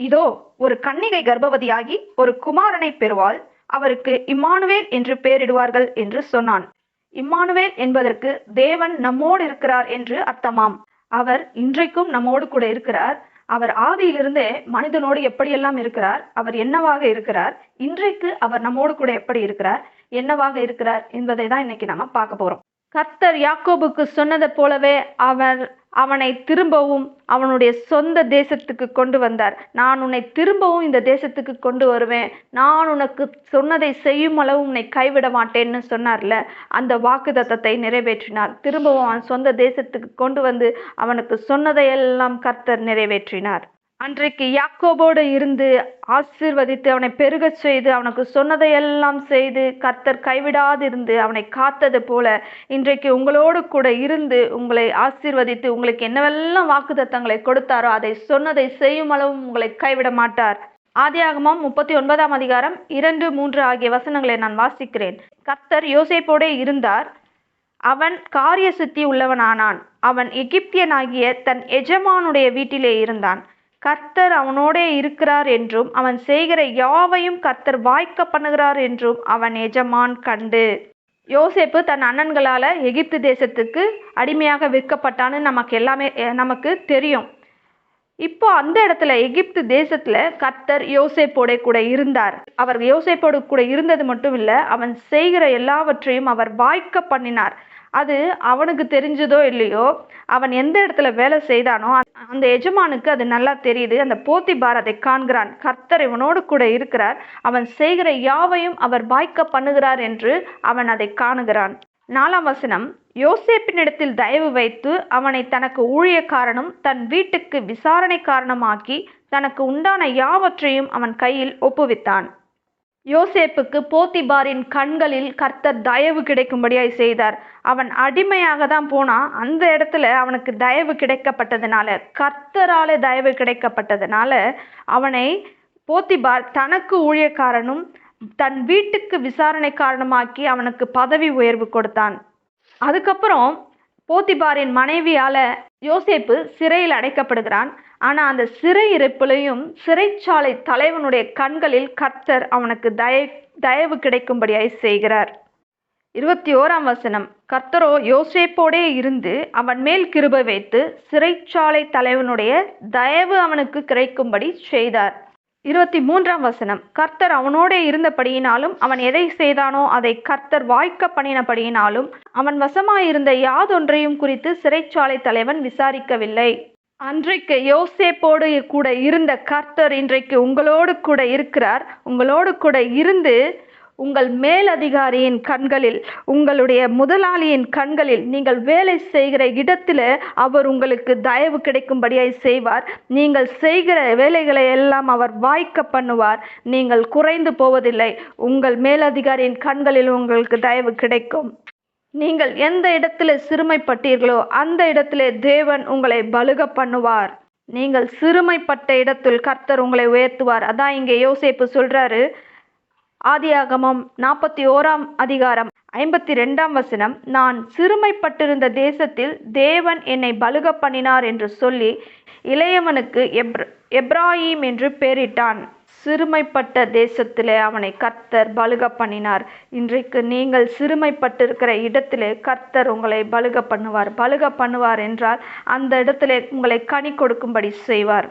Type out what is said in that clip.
இதோ ஒரு கன்னிகை கர்ப்பவதியாகி ஒரு குமாரனை பெறுவாள். அவருக்கு இம்மானுவேல் என்று பெயரிடுவார்கள் என்று சொன்னான். இம்மானுவேல் என்பதற்கு தேவன் நம்மோடு இருக்கிறார் என்று அர்த்தமாம். அவர் இன்றைக்கும் நம்மோடு கூட இருக்கிறார். அவர் ஆதியிலிருந்தே மனிதனோடு எப்படியெல்லாம் இருக்கிறார்? அவர் என்னவாக இருக்கிறார்? இன்றைக்கு அவர் நம்மோடு கூட எப்படி இருக்கிறார்? என்னவாக இருக்கிறார் என்பதை தான் இன்னைக்கு நாம பார்க்க போறோம். கர்த்தர் யாக்கோபுக்கு சொன்னதை போலவே அவர் அவனை திரும்பவும் அவனுடைய சொந்த தேசத்துக்கு கொண்டு வந்தார். நான் உன்னை திரும்பவும் இந்த தேசத்துக்கு கொண்டு வருவேன். நான் உனக்கு சொன்னதை செய்யும் அளவு உன்னை கைவிட மாட்டேன்னு சொன்னார்ல. அந்த வாக்குத்தத்தத்தை நிறைவேற்றினார். திரும்பவும் அவன் சொந்த தேசத்துக்கு கொண்டு வந்து அவனுக்கு சொன்னதையெல்லாம் கர்த்தர் நிறைவேற்றினார். அன்றைக்கு யாக்கோபோடு இருந்து ஆசிர்வதித்து அவனை பெருகச் செய்து அவனுக்கு சொன்னதையெல்லாம் செய்து கர்த்தர் கைவிடாதிருந்து அவனை காத்தது போல இன்றைக்கு உங்களோடு கூட இருந்து உங்களை ஆசீர்வதித்து உங்களுக்கு என்னவெல்லாம் வாக்குத்தத்தங்களை கொடுத்தாரோ அதை சொன்னதை செய்யும் அளவும் உங்களை கைவிட மாட்டார். ஆதியாகமம் முப்பத்தி ஒன்பதாம் அதிகாரம் இரண்டு மூன்று ஆகிய வசனங்களை நான் வாசிக்கிறேன். கர்த்தர் யோசேப்போடே இருந்தார். அவன் காரிய சித்தி உள்ளவனானான். அவன் எகிப்தியனாகிய தன் எஜமானுடைய வீட்டிலே இருந்தான். கர்த்தர் அவனோடே இருக்கிறார் என்றும் அவன் செய்கிற யாவையும் கர்த்தர் வாய்க்க பண்ணுகிறார் என்றும் அவன் எஜமான் கண்டு. யோசேப்பு தன் அண்ணன்களால் எகிப்து தேசத்துக்கு அடிமையாக விற்கப்பட்டான்னு நமக்கு எல்லாமே நமக்கு தெரியும். இப்போ அந்த இடத்துல எகிப்து தேசத்தில் கர்த்தர் யோசேப்போட கூட இருந்தார். அவர் யோசேப்போடு கூட இருந்தது மட்டும் இல்லை அவன் செய்கிற எல்லாவற்றையும் அவர் வாய்க்க பண்ணினார். அது அவனுக்கு தெரிஞ்சதோ இல்லையோ அவன் எந்த இடத்துல வேலை செய்தானோ அந்த- எஜமானுக்கு அது நல்லா தெரியுது. அந்த போத்திபார் அதை காண்கிறான். கர்த்தர் இவனோடு கூட இருக்கிறார். அவன் செய்கிற யாவையும் அவர் வாய்க்க பண்ணுகிறார் என்று அவன் அதை காணுகிறான். நாலாம் வசனம் யோசேப்பினிடத்தில் தயவு வைத்து அவனை தனக்கு ஊழியக்காரனும் தன் வீட்டுக்கு விசாரணை காரணமாக்கி தனக்கு உண்டான யாவற்றையும் அவன் கையில் ஒப்புவித்தான். யோசேப்புக்கு போத்திபாரின் கண்களில் கர்த்தர் தயவு கிடைக்கும்படியாய் செய்தார். அவன் அடிமையாக தான் போனான் அந்த இடத்துல அவனுக்கு தயவு கிடைக்கப்பட்டதுனால கர்த்தரால தயவு கிடைக்கப்பட்டதுனால அவனை போத்திபார் தனக்கு ஊழியக்காரனும் தன் வீட்டுக்கு விசாரணை காரணமாக்கி அவனுக்கு பதவி உயர்வு கொடுத்தான். அதுக்கப்புறம் போத்திபாரின் மனைவியால யோசேப்பு சிறையில் அடைக்கப்படுகிறான். ஆனால் அந்த சிறை இருப்பிலையும் சிறைச்சாலை தலைவனுடைய கண்களில் கர்த்தர் அவனுக்கு தய தயவு கிடைக்கும்படியாய் செய்கிறார். இருபத்தி ஓராம் வசனம். கர்த்தரோ யோசேப்போடே இருந்து அவன் மேல் கிருபை வைத்து சிறைச்சாலை தலைவனுடைய தயவு அவனுக்கு கிடைக்கும்படி செய்தார். இருபத்தி மூன்றாம் வசனம் கர்த்தர் அவனோடே இருந்தபடியினாலும் அவன் எதை செய்தானோ அதை கர்த்தர் வாய்க்க பண்ணினபடியினாலும் அவன் வசமாயிருந்த யாதொன்றையும் குறித்து சிறைச்சாலை தலைவன் விசாரிக்கவில்லை. அன்றைக்கு யோசேப்போடு கூட இருந்த கர்த்தர் இன்றைக்கு உங்களோடு கூட இருக்கிறார். உங்களோடு கூட இருந்து உங்கள் மேலதிகாரியின் கண்களில் உங்களுடைய முதலாளியின் கண்களில் நீங்கள் வேலை செய்கிற இடத்தில் அவர் உங்களுக்கு தயவு கிடைக்கும்படியாய் செய்வார். நீங்கள் செய்கிற வேலைகளை எல்லாம் அவர் வாய்க்க பண்ணுவார். நீங்கள் குறைந்து போவதில்லை. உங்கள் மேலதிகாரியின் கண்களில் உங்களுக்கு தயவு கிடைக்கும். நீங்கள் எந்த இடத்துல சிறுமைப்பட்டீர்களோ அந்த இடத்திலே தேவன் உங்களை பலுக பண்ணுவார். நீங்கள் சிறுமைப்பட்ட இடத்தில் கர்த்தர் உங்களை உயர்த்துவார். அதான் இங்கே யோசிப்பு சொல்றாரு. ஆதியாகமம் நாற்பத்தி ஓராம் அதிகாரம் ஐம்பத்தி ரெண்டாம் வசனம். நான் சிறுமைப்பட்டிருந்த தேசத்தில் தேவன் என்னை பலுக பண்ணினார் என்று சொல்லி இளையவனுக்கு எப்ர எப்ராஹிம் என்று பெயரிட்டான். சிறுமைப்பட்ட தேசத்திலே அவனை கர்த்தர் பலுக பண்ணினார் இன்றைக்கு நீங்கள் சிறுமைப்பட்டிருக்கிற இடத்திலே கர்த்தர் உங்களை பலுக பண்ணுவார் பலுக பண்ணுவார் என்றால் அந்த இடத்திலே உங்களை கனி கொடுக்கும்படி செய்வார்.